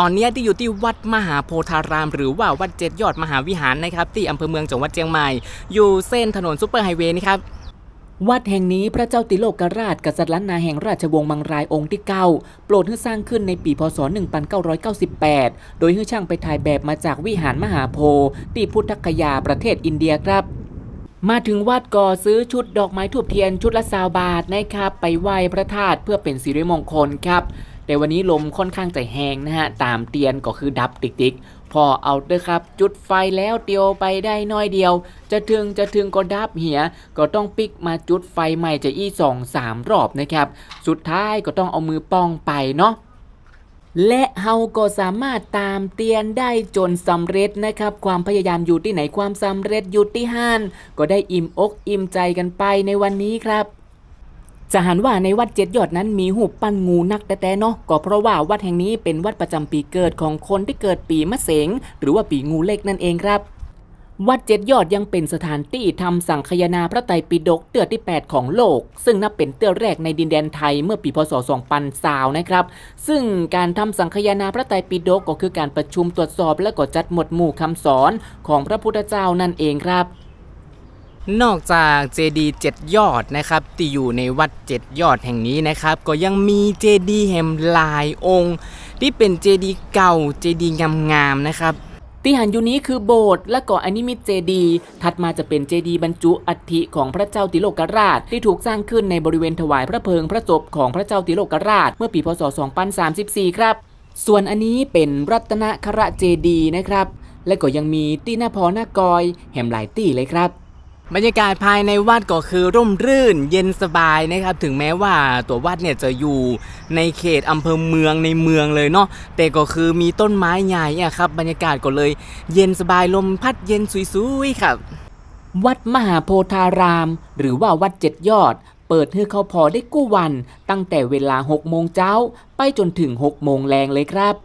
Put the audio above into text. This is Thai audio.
ตอนนี้ที่อยู่ที่วัดมหาโพธาราม หรือว่าวัดเจ็ดยอดมหาวิหารนะครับที่อำเภอเมืองจังหวัดเชียงใหม่ อยู่เส้นถนนซุปเปอร์ไฮเวย์นี่ครับวัดแห่งนี้พระเจ้าติโลกราชกษัตริย์ล้านนาแห่งราชวงศ์มังรายองค์ที่ 9 โปรดให้สร้างขึ้นในปีพศ 1998 โดยให้ช่างไปถ่ายแบบมาจากวิหารมหาโพธิ์ที่พุทธคยาประเทศอินเดียครับมาถึงวัดก่อซื้อชุดดอกไม้ทูบเทียนชุดละสาวบาทนะครับ ไปไหว้พระธาตุเพื่อเป็นสิริมงคลครับ แต่วันนี้ลมค่อนข้างจะแห้งนะฮะ ตามเตียนก็คือดับติ๊กๆ พอเอาเด้อครับ จุดไฟแล้วเตียวไปได้น้อยเดียว จะถึงจะถึงก็ดับเหีย ก็ต้องปิกมาจุดไฟใหม่จะอี้สองสามรอบนะครับ สุดท้ายก็ต้องเอามือป้องไปเนาะและเฮาก็สามารถตามเตียนได้จนสำเร็จนะครับ ความพยายามอยู่ที่ไหนความสำเร็จอยู่ที่ห้าน ก็ได้อิ่มอกอิ่มใจกันไปในวันนี้ครับ จะหันว่าในวัดเจ็ดยอดนั้นมีหูปปั้นงูนักแต่แต่เนาะก็เพราะว่าวัดแห่งนี้เป็นวัดประจำปีเกิดของคนที่เกิดปีมะเสงหรือว่าปีงูเล็กนั่นเองครับ วัดเจ็ดยอดยังเป็นสถานที่ทำสังคายนาพระไตรปิฎกเตื้อที่ 8 ของโลก ซึ่งนับเป็นเตื้อแรกในดินแดนไทยเมื่อปีพศ2000สาวนะครับ ซึ่งการทำสังคายนาพระไตรปิฎกก็คือการประชุมตรวจสอบและก็จัดหมวดหมู่คำสอนของพระพุทธเจ้านั่นเองครับ นอกจากเจดีย์7ยอดนะครับที่อยู่ในวัด 7 ยอดแห่งนี้นะครับ ก็ยังมีเจดีย์แห่มหลายองค์ ที่เป็นเจดีย์เก่าเจดีย์งามๆนะครับที่หันอยู่นี้คือโบสถ์และก็อนิมิตเจดีย์ถัดมาจะเป็นเจดีย์บรรจุอัฐิของพระเจ้าติโลกราช ที่ถูกสร้างขึ้นในบริเวณถวายพระเพลิงพระศพของพระเจ้าติโลกราช เมื่อปีพศ 2034 ครับ ส่วนอันนี้เป็นรัตนคระเจดีย์นะครับ และก็ยังมีตีหน้าพอหน้ากอย แห่มหลายตีเลยครับ บรรยากาศภายในวัดก็คือร่มรื่นเย็นสบายนะครับ ถึงแม้ว่าตัววัดเนี่ยจะอยู่ในเขตอำเภอเมืองในเมืองเลยเนาะแต่ก็คือมีต้นไม้ใหญ่อะครับ บรรยากาศก็เลยเย็นสบายลมพัดเย็นสุยๆครับ วัดมหาโพธาราม หรือว่าวัดเจ็ดยอด เปิดให้เข้าพอได้กู้วัน ตั้งแต่เวลา6โมงเช้า ไปจนถึง6โมงแรงเลยครับ